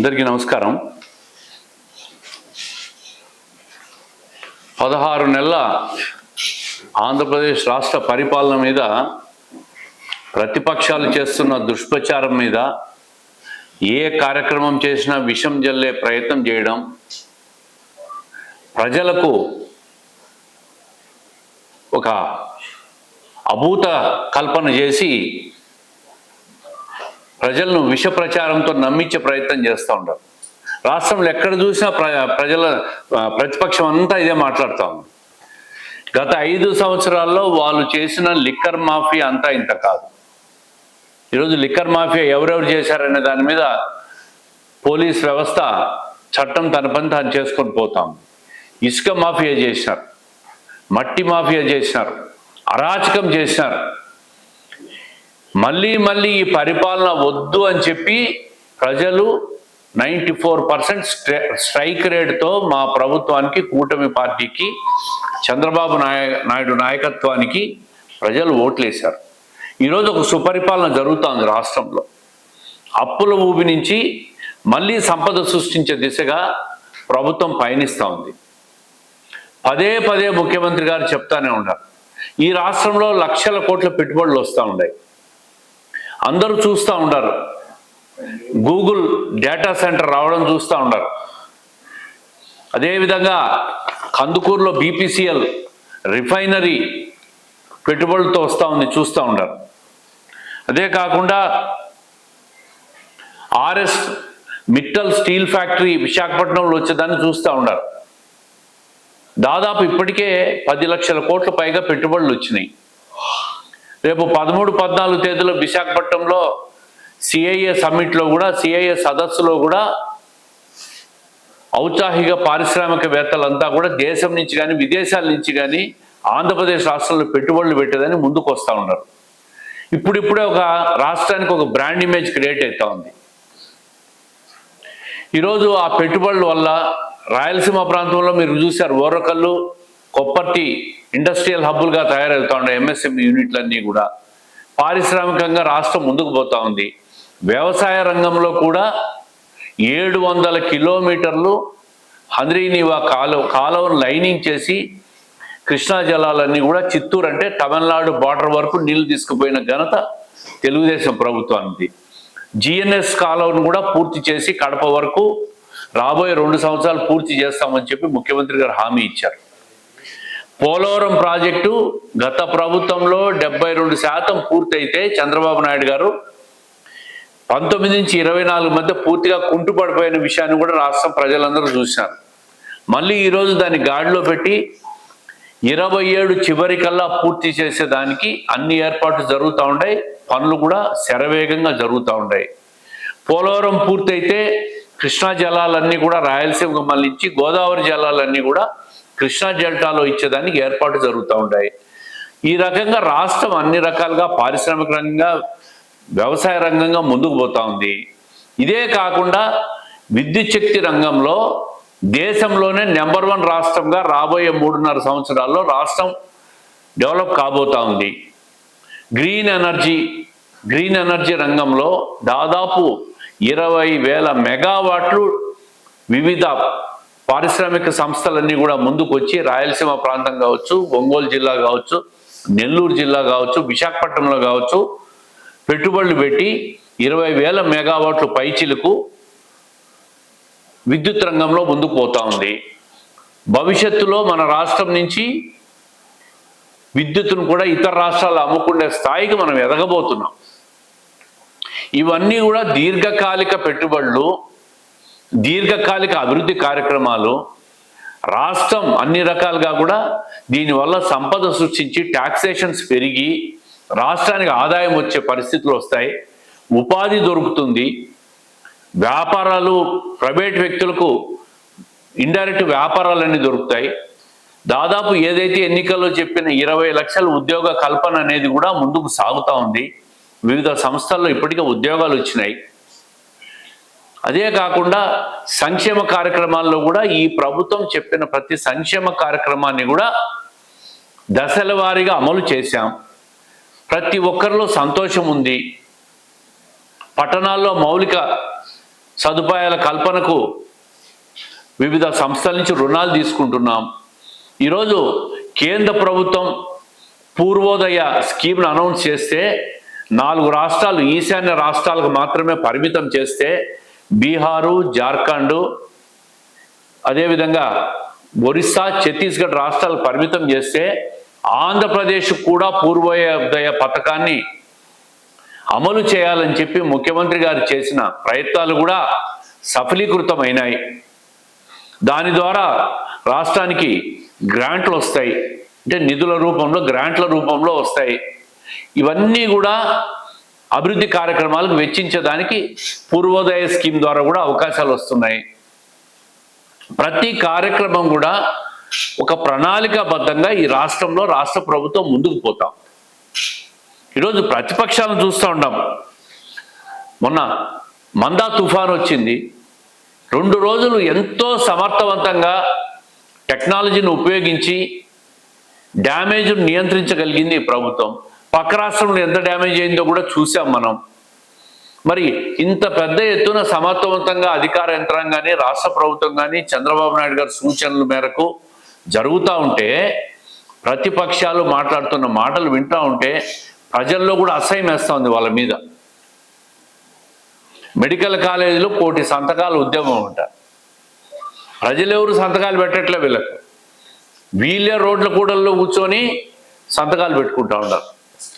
అందరికీ నమస్కారం. పదహారు నెలల ఆంధ్రప్రదేశ్ రాష్ట్ర పరిపాలన మీద ప్రతిపక్షాలు చేస్తున్న దుష్ప్రచారం మీద ఏ కార్యక్రమం చేసినా విషం జల్లే ప్రయత్నం చేయడం ప్రజలకు ఒక అభూత కల్పన చేసి ప్రజలను విష ప్రచారంతో నమ్మించే ప్రయత్నం చేస్తూ ఉంటారు రాష్ట్రంలో ఎక్కడ చూసినా ప్ర ప్రజల ప్రతిపక్షం అంతా ఇదే మాట్లాడుతూ ఉంది. గత ఐదు సంవత్సరాల్లో వాళ్ళు చేసిన లిక్కర్ మాఫియా అంతా ఇంత కాదు. ఈరోజు లిక్కర్ మాఫియా ఎవరెవరు చేశారనే దాని మీద పోలీస్ వ్యవస్థ చట్టం తన పని తాను చేసుకొని పోతాం ఇసుక మాఫియా చేసినారు. మట్టి మాఫియా చేసినారు. అరాచకం చేసినారు. మళ్ళీ మళ్ళీ ఈ పరిపాలన వద్దు అని చెప్పి ప్రజలు నైంటీ ఫోర్ పర్సెంట్ స్ట్రైక్ రేట్తో మా ప్రభుత్వానికి కూటమి పార్టీకి చంద్రబాబు నాయ నాయుడు నాయకత్వానికి ప్రజలు ఓట్లేశారు. ఈరోజు ఒక సుపరిపాలన జరుగుతోంది రాష్ట్రంలో. అప్పుల ఊబి నుంచి మళ్ళీ సంపద సృష్టించే దిశగా ప్రభుత్వం పయనిస్తూ ఉంది. పదే పదే ముఖ్యమంత్రి గారు చెప్తానే ఉన్నారు. ఈ రాష్ట్రంలో లక్షల కోట్ల పెట్టుబడులు వస్తూ ఉన్నాయి. అందరూ చూస్తూ ఉంటారు గూగుల్ డేటా సెంటర్ రావడం చూస్తూ ఉంటారు అదేవిధంగా కందుకూరులో బీపీసీఎల్ రిఫైనరీ పెట్టుబడులతో వస్తూ ఉంది చూస్తూ ఉంటారు అదే కాకుండా ఆర్ఎస్ మిట్టల్ స్టీల్ ఫ్యాక్టరీ విశాఖపట్నంలో వచ్చేదాన్ని చూస్తూ ఉన్నారు దాదాపు ఇప్పటికే పది లక్షల కోట్ల పైగా పెట్టుబడులు వచ్చినాయి. రేపు పదమూడు పద్నాలుగు తేదీలో విశాఖపట్నంలో సిఐఏ సమ్మిట్లో కూడా సిఐఏ సదస్సులో కూడా ఔత్సాహిక పారిశ్రామికవేత్తలంతా కూడా దేశం నుంచి కానీ విదేశాల నుంచి కానీ ఆంధ్రప్రదేశ్ రాష్ట్రంలో పెట్టుబడులు పెట్టేదని ముందుకు వస్తూ ఉన్నారు. ఇప్పుడిప్పుడే ఒక రాష్ట్రానికి ఒక బ్రాండ్ ఇమేజ్ క్రియేట్ అవుతా ఉంది. ఈరోజు ఆ పెట్టుబడుల వల్ల రాయలసీమ ప్రాంతంలో మీరు చూశారు ఓరకల్లు కొప్పర్తి ఇండస్ట్రియల్ హబ్బులుగా తయారవుతా ఉండే ఎంఎస్ఎంఈ యూనిట్లన్నీ కూడా పారిశ్రామికంగా రాష్ట్రం ముందుకు పోతా ఉంది. వ్యవసాయ రంగంలో కూడా ఏడు వందల కిలోమీటర్లు హంద్రీనివా కాలువ కాలువను లైనింగ్ చేసి కృష్ణా జలాలన్నీ కూడా చిత్తూరు అంటే తమిళనాడు బార్డర్ వరకు నీళ్ళు తీసుకుపోయిన ఘనత తెలుగుదేశం ప్రభుత్వానికి జిఎన్ఎస్ కాలువను కూడా పూర్తి చేసి కడప వరకు రాబోయే రెండు సంవత్సరాలు పూర్తి చేస్తామని చెప్పి ముఖ్యమంత్రి గారు హామీ ఇచ్చారు. పోలవరం ప్రాజెక్టు గత ప్రభుత్వంలో డెబ్బై రెండు శాతం పూర్తయితే చంద్రబాబు నాయుడు గారు పంతొమ్మిది నుంచి ఇరవై నాలుగు మధ్య పూర్తిగా కుంటుపడిపోయిన విషయాన్ని కూడా రాష్ట్రం ప్రజలందరూ చూశారు మళ్ళీ ఈరోజు దాన్ని గాడిలో పెట్టి ఇరవై ఏడు చివరికల్లా పూర్తి చేసేదానికి అన్ని ఏర్పాట్లు జరుగుతూ ఉన్నాయి పనులు కూడా శరవేగంగా జరుగుతూ ఉన్నాయి పోలవరం పూర్తయితే కృష్ణా జలాలన్నీ కూడా రాయలసీమకు మళ్ళించి గోదావరి జలాలన్నీ కూడా కృష్ణా డెల్టాలో ఇచ్చేదానికి ఏర్పాటు జరుగుతూ ఉంటాయి ఈ రకంగా రాష్ట్రం అన్ని రకాలుగా పారిశ్రామిక రంగంగా వ్యవసాయ రంగంగా ముందుకు పోతా ఉంది. ఇదే కాకుండా విద్యుత్ శక్తి రంగంలో దేశంలోనే నెంబర్ వన్ రాష్ట్రంగా రాబోయే మూడున్నర సంవత్సరాల్లో రాష్ట్రం డెవలప్ కాబోతా ఉంది. గ్రీన్ ఎనర్జీ గ్రీన్ ఎనర్జీ రంగంలో దాదాపు ఇరవై వేల మెగావాట్లు వివిధ పారిశ్రామిక సంస్థలన్నీ కూడా ముందుకు వచ్చి రాయలసీమ ప్రాంతం కావచ్చు ఒంగోలు జిల్లా కావచ్చు నెల్లూరు జిల్లా కావచ్చు విశాఖపట్నంలో కావచ్చు పెట్టుబడులు పెట్టి ఇరవై వేల మెగావాట్లు పైచిలకు విద్యుత్ రంగంలో ముందుకు పోతా ఉంది. భవిష్యత్తులో మన రాష్ట్రం నుంచి విద్యుత్తును కూడా ఇతర రాష్ట్రాలు అమ్ముకునే స్థాయికి మనం ఎదగబోతున్నాం. ఇవన్నీ కూడా దీర్ఘకాలిక పెట్టుబడులు దీర్ఘకాలిక అభివృద్ధి కార్యక్రమాలు రాష్ట్రం అన్ని రకాలుగా కూడా దీనివల్ల సంపద సృష్టించి టాక్సేషన్స్ పెరిగి రాష్ట్రానికి ఆదాయం వచ్చే పరిస్థితులు వస్తాయి. ఉపాధి దొరుకుతుంది. వ్యాపారాలు ప్రైవేట్ వ్యక్తులకు ఇండైరెక్ట్ వ్యాపారాలన్నీ దొరుకుతాయి. దాదాపు ఏదైతే ఎన్నికల్లో చెప్పిన ఇరవై లక్షల ఉద్యోగ కల్పన అనేది కూడా ముందుకు సాగుతూ ఉంది. వివిధ సంస్థల్లో ఇప్పటికే ఉద్యోగాలు వచ్చినాయి. అదే కాకుండా సంక్షేమ కార్యక్రమాల్లో కూడా ఈ ప్రభుత్వం చెప్పిన ప్రతి సంక్షేమ కార్యక్రమాన్ని కూడా దశల వారీగా అమలు చేశాం. ప్రతి ఒక్కరిలో సంతోషం ఉంది. పట్టణాల్లో మౌలిక సదుపాయాల కల్పనకు వివిధ సంస్థల నుంచి రుణాలు తీసుకుంటున్నాం. ఈరోజు కేంద్ర ప్రభుత్వం పూర్వోదయ స్కీమ్ను అనౌన్స్ చేస్తే నాలుగు రాష్ట్రాలు ఈశాన్య రాష్ట్రాలకు మాత్రమే పరిమితం చేస్తే బీహారు జార్ఖండ్ అదేవిధంగా ఒరిస్సా ఛత్తీస్గఢ్ రాష్ట్రాలు పరిమితం చేస్తే ఆంధ్రప్రదేశ్ కూడా పూర్వోదయ పథకాన్ని అమలు చేయాలని చెప్పి ముఖ్యమంత్రి గారు చేసిన ప్రయత్నాలు కూడా సఫలీకృతమైనాయి. దాని ద్వారా రాష్ట్రానికి గ్రాంట్లు వస్తాయి. అంటే నిధుల రూపంలో గ్రాంట్ల రూపంలో వస్తాయి. ఇవన్నీ కూడా అభివృద్ధి కార్యక్రమాలకు వెచ్చించడానికి పూర్వోదయ స్కీమ్ ద్వారా కూడా అవకాశాలు వస్తున్నాయి. ప్రతి కార్యక్రమం కూడా ఒక ప్రణాళికాబద్ధంగా ఈ రాష్ట్రంలో రాష్ట్ర ప్రభుత్వం ముందుకు పోతాం. ఈరోజు ప్రతిపక్షాలను చూస్తూ ఉంటాం మొన్న మందా తుఫాన్ వచ్చింది. రెండు రోజులు ఎంతో సమర్థవంతంగా టెక్నాలజీని ఉపయోగించి డ్యామేజ్ను నియంత్రించగలిగింది ప్రభుత్వం. పక్క రాష్ట్రంలో ఎంత డ్యామేజ్ అయిందో కూడా చూసాం మనం. మరి ఇంత పెద్ద ఎత్తున సమర్థవంతంగా అధికార యంత్రాంగాన్ని రాష్ట్ర ప్రభుత్వం కానీ చంద్రబాబు నాయుడు గారి సూచనల మేరకు జరుగుతూ ఉంటే ప్రతిపక్షాలు మాట్లాడుతున్న మాటలు వింటూ ఉంటే ప్రజల్లో కూడా అసహ్యం వేస్తూ ఉంది వాళ్ళ మీద. మెడికల్ కాలేజీలో కోటి సంతకాలు ఉద్యమం అంట. ప్రజలు ఎవరు సంతకాలు పెట్టట్లే వీళ్ళకు. వీళ్ళే రోడ్ల కూడల్లో కూర్చొని సంతకాలు పెట్టుకుంటా ఉంటారు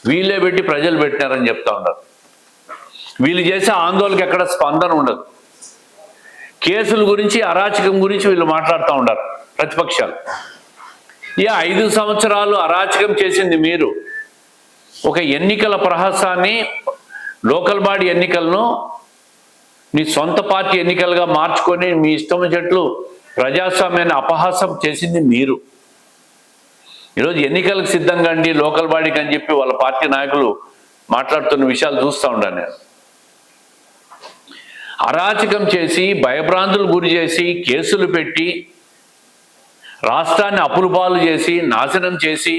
వీళ్ళే పెట్టి ప్రజలు పెట్టినారని చెప్తా ఉన్నారు. వీళ్ళు చేసే ఆందోళనకి ఎక్కడ స్పందన ఉండదు. కేసుల గురించి అరాచకం గురించి వీళ్ళు మాట్లాడుతూ ఉంటారు ప్రతిపక్షాలు. ఈ ఐదు సంవత్సరాలు అరాచకం చేసింది మీరు. ఒక ఎన్నికల ప్రహసాన్ని లోకల్ బాడీ ఎన్నికలను మీ సొంత పార్టీ ఎన్నికలుగా మార్చుకొని మీ ఇష్టం చెట్లు ప్రజాస్వామ్యాన్ని అపహాసం చేసింది మీరు. ఈరోజు ఎన్నికలకు సిద్ధంగా అండి లోకల్ బాడీకి అని చెప్పి వాళ్ళ పార్టీ నాయకులు మాట్లాడుతున్న విషయాలు చూస్తూ ఉన్నాను నేను. అరాచకం చేసి భయభ్రాంతులు గురి చేసి కేసులు పెట్టి రాష్ట్రాన్ని అప్పులుపాలు చేసి నాశనం చేసి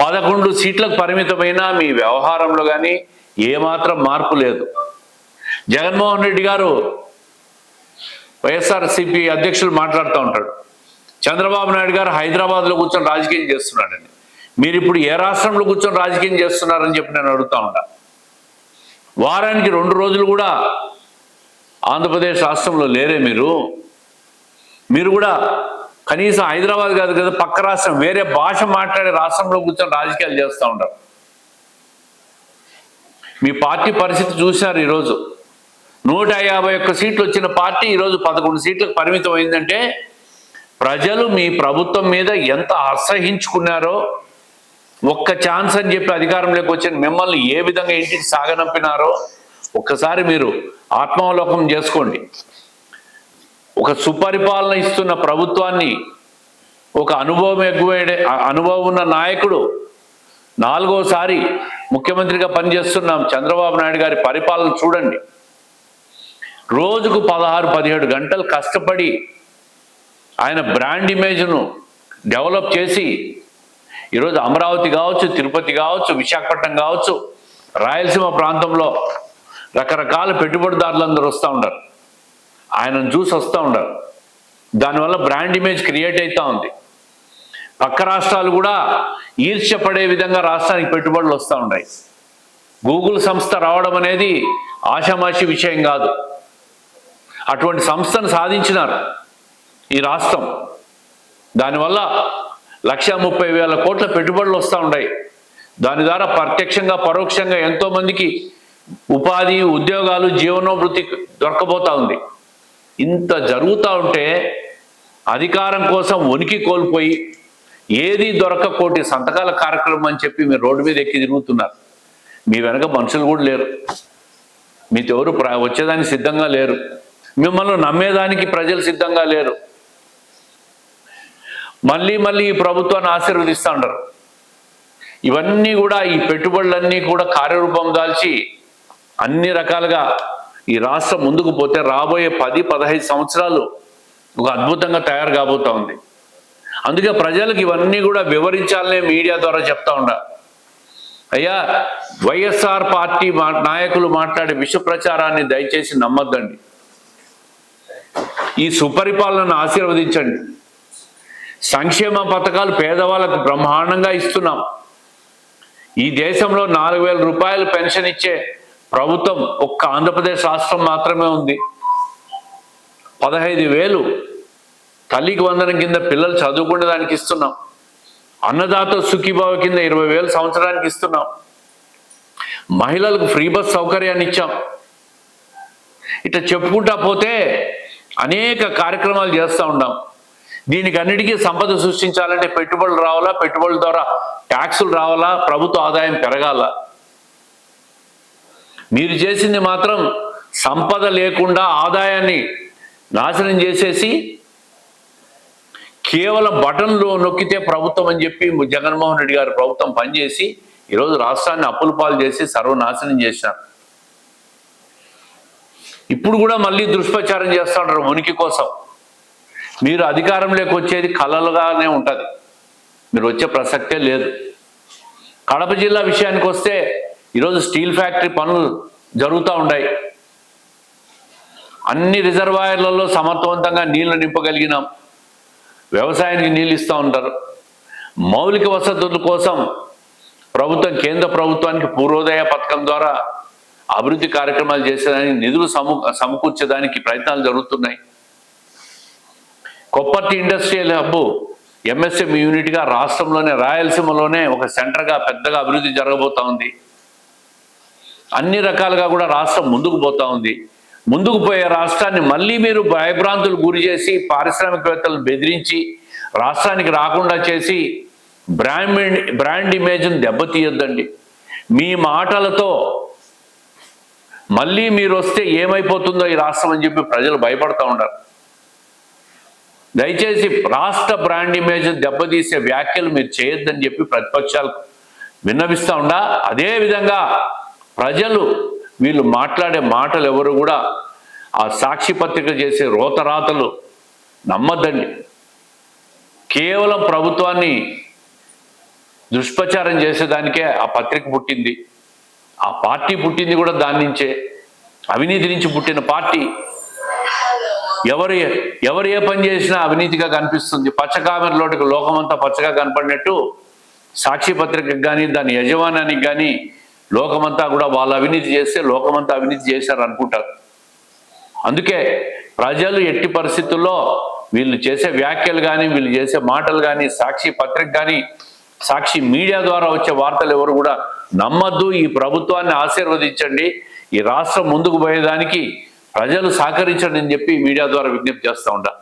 పదకొండు సీట్లకు పరిమితమైన మీ వ్యవహారంలో కానీ ఏమాత్రం మార్పు లేదు. జగన్మోహన్ రెడ్డి గారు వైఎస్ఆర్సిపి అధ్యక్షులు మాట్లాడుతూ ఉంటాడు చంద్రబాబు నాయుడు గారు హైదరాబాద్లో కూర్చొని రాజకీయం చేస్తున్నాడని మీరు ఇప్పుడు ఏ రాష్ట్రంలో కూర్చొని రాజకీయం చేస్తున్నారని చెప్పి నేను అడుగుతా ఉంటా వారానికి రెండు రోజులు కూడా ఆంధ్రప్రదేశ్ రాష్ట్రంలో లేరే మీరు. మీరు కూడా కనీసం హైదరాబాద్ కాదు కదా పక్క రాష్ట్రం వేరే భాష మాట్లాడే రాష్ట్రంలో కూర్చొని రాజకీయాలు చేస్తూ ఉంటారు మీ పార్టీ పరిస్థితి చూశారు ఈరోజు. నూట యాభై ఒక్క సీట్లు వచ్చిన పార్టీ ఈరోజు పదకొండు సీట్లకు పరిమితం అయిందంటే ప్రజలు మీ ప్రభుత్వం మీద ఎంత అసహించుకున్నారో ఒక్క ఛాన్స్ అని చెప్పి అధికారంలోకి వచ్చిన మిమ్మల్ని ఏ విధంగా ఇంటికి సాగనంపినారో ఒక్కసారి మీరు ఆత్మావలోకం చేసుకోండి. ఒక సుపరిపాలన ఇస్తున్న ప్రభుత్వాన్ని ఒక అనుభవం ఎక్కువ అనుభవం ఉన్న నాయకుడు నాలుగోసారి ముఖ్యమంత్రిగా పనిచేస్తున్నాం చంద్రబాబు నాయుడు గారి పరిపాలన చూడండి. రోజుకు పదహారు పదిహేడు గంటలు కష్టపడి ఆయన బ్రాండ్ ఇమేజ్ను డెవలప్ చేసి ఈరోజు అమరావతి కావచ్చు తిరుపతి కావచ్చు విశాఖపట్నం కావచ్చు రాయలసీమ ప్రాంతంలో రకరకాల పెట్టుబడిదారులందరూ వస్తూ ఉంటారు ఆయనను చూసి వస్తూ ఉంటారు దానివల్ల బ్రాండ్ ఇమేజ్ క్రియేట్ అవుతూ ఉంది. పక్క రాష్ట్రాలు కూడా ఈర్ష్యపడే విధంగా రాష్ట్రానికి పెట్టుబడులు వస్తూ ఉన్నాయి. గూగుల్ సంస్థ రావడం అనేది ఆషామాషి విషయం కాదు. అటువంటి సంస్థను సాధించినారు. ఈ రాష్ట్రం. దానివల్ల లక్ష ముప్పై వేల కోట్ల పెట్టుబడులు వస్తూ ఉన్నాయి దాని ద్వారా ప్రత్యక్షంగా పరోక్షంగా ఎంతో మందికి ఉపాధి ఉద్యోగాలు జీవనోభృతి దొరకబోతా ఉంది. ఇంత జరుగుతూ ఉంటే అధికారం కోసం ఉనికి కోల్పోయి ఏది దొరక కోటి సంతకాల కార్యక్రమం అని చెప్పి మీరు రోడ్డు మీద ఎక్కి తిరుగుతున్నారు. మీ వెనక మనుషులు కూడా లేరు. మీతో ఎవరు ప్ర- వచ్చేదానికి సిద్ధంగా లేరు. మిమ్మల్ని నమ్మేదానికి ప్రజలు సిద్ధంగా లేరు. మళ్ళీ మళ్ళీ ఈ ప్రభుత్వాన్ని ఆశీర్వదిస్తూ ఉంటారు ఇవన్నీ కూడా ఈ పెట్టుబడులన్నీ కూడా కార్యరూపం దాల్చి అన్ని రకాలుగా ఈ రాష్ట్రం ముందుకు పోతే రాబోయే పది పదహైదు సంవత్సరాలు ఒక అద్భుతంగా తయారు కాబోతా ఉంది. అందుకే ప్రజలకు ఇవన్నీ కూడా వివరించాలనే మీడియా ద్వారా చెప్తా ఉండ అయ్యా వైఎస్ఆర్ పార్టీ మా నాయకులు మాట్లాడే విష ప్రచారాన్ని దయచేసి నమ్మద్దండి. ఈ సుపరిపాలనను ఆశీర్వదించండి. సంక్షేమ పథకాలు పేదవాళ్ళకు బ్రహ్మాండంగా ఇస్తున్నాం. ఈ దేశంలో నాలుగు వేల రూపాయలు పెన్షన్ ఇచ్చే ప్రభుత్వం ఒక్క ఆంధ్రప్రదేశ్ రాష్ట్రం మాత్రమే ఉంది. పదహైదు వేలు తల్లికి వందనం కింద పిల్లలు చదువుకునే దానికి ఇస్తున్నాం. అన్నదాత సుఖీభావ కింద ఇరవై వేలు సంవత్సరానికి ఇస్తున్నాం. మహిళలకు ఫ్రీ బస్ సౌకర్యాన్ని ఇచ్చాం. ఇట్లా చెప్పుకుంటా పోతే అనేక కార్యక్రమాలు చేస్తూ ఉన్నాం. దీనికి అన్నిటికీ సంపద సృష్టించాలంటే పెట్టుబడులు రావాలా? పెట్టుబడుల ద్వారా ట్యాక్సులు రావాలా? ప్రభుత్వ ఆదాయం పెరగాల? మీరు చేసింది మాత్రం సంపద లేకుండా ఆదాయాన్ని నాశనం చేసేసి కేవలం బటన్లు నొక్కితే ప్రభుత్వం అని చెప్పి జగన్మోహన్ రెడ్డి గారు ప్రభుత్వం పనిచేసి ఈరోజు రాష్ట్రాన్ని అప్పుల పాలు చేసి సర్వనాశనం చేశారు ఇప్పుడు కూడా మళ్ళీ దుష్ప్రచారం చేస్తూ ఉంటారు ఉనికి కోసం. మీరు అధికారంలోకి వచ్చేది కలలుగానే ఉంటుంది. మీరు వచ్చే ప్రసక్తే లేదు. కడప జిల్లా విషయానికి వస్తే ఈరోజు స్టీల్ ఫ్యాక్టరీ పనులు జరుగుతూ ఉన్నాయి అన్ని రిజర్వాయర్లలో సమర్థవంతంగా నీళ్ళు నింపగలిగినాం. వ్యవసాయానికి నీళ్ళు ఇస్తూ ఉంటారు. మౌలిక వసతుల కోసం ప్రభుత్వం కేంద్ర ప్రభుత్వానికి పూర్వోదయ పథకం ద్వారా అభివృద్ధి కార్యక్రమాలు చేసేదానికి నిధులు సమకూర్చేదానికి ప్రయత్నాలు జరుగుతున్నాయి. కొప్పర్తి ఇండస్ట్రియల్ హబ్ ఎంఎస్ఎం యూనిట్గా రాష్ట్రంలోనే రాయలసీమలోనే ఒక సెంటర్గా పెద్దగా అభివృద్ధి జరగబోతా ఉంది. అన్ని రకాలుగా కూడా రాష్ట్రం ముందుకు పోతా ఉంది. ముందుకు పోయే రాష్ట్రాన్ని మళ్ళీ మీరు భయభ్రాంతులు గురి చేసి పారిశ్రామికవేత్తలను బెదిరించి రాష్ట్రానికి రాకుండా చేసి బ్రాండ్ బ్రాండ్ ఇమేజ్ని దెబ్బతీయొద్దండి. మీ మాటలతో మళ్ళీ మీరు వస్తే ఏమైపోతుందో ఈ రాష్ట్రం అని చెప్పి ప్రజలు భయపడతా ఉంటారు. దయచేసి రాష్ట్ర బ్రాండ్ ఇమేజ్ దెబ్బతీసే వ్యాఖ్యలు మీరు చేయొద్దని చెప్పి ప్రతిపక్షాలు విన్నవిస్తూ ఉండా. అదే విధంగా ప్రజలు వీళ్ళు మాట్లాడే మాటలు ఎవరు కూడా ఆ సాక్షి పత్రిక చేసే రోతరాతలు నమ్మద్దండి. కేవలం ప్రభుత్వాన్ని దుష్ప్రచారం చేసేదానికే ఆ పత్రిక పుట్టింది. ఆ పార్టీ పుట్టింది కూడా దాని నుంచే. అవినీతి నుంచి పుట్టిన పార్టీ. ఎవరు ఎవరు ఏ పని చేసినా అవినీతిగా కనిపిస్తుంది. పచ్చకామెరలోకి లోకమంతా పచ్చగా కనపడినట్టు సాక్షి పత్రికకు కానీ దాని యజమానానికి కానీ లోకమంతా కూడా వాళ్ళు అవినీతి చేస్తే లోకమంతా అవినీతి చేశారు అనుకుంటారు. అందుకే ప్రజలు ఎట్టి పరిస్థితుల్లో వీళ్ళు చేసే వ్యాఖ్యలు కానీ వీళ్ళు చేసే మాటలు కానీ సాక్షి పత్రిక కానీ సాక్షి మీడియా ద్వారా వచ్చే వార్తలు ఎవరు కూడా నమ్మద్దు. ఈ ప్రభుత్వాన్ని ఆశీర్వదించండి. ఈ రాష్ట్రం ముందుకు పోయేదానికి ప్రజలు సహకరించండి అని చెప్పి మీడియా ద్వారా విజ్ఞప్తి చేస్తూ ఉంటా.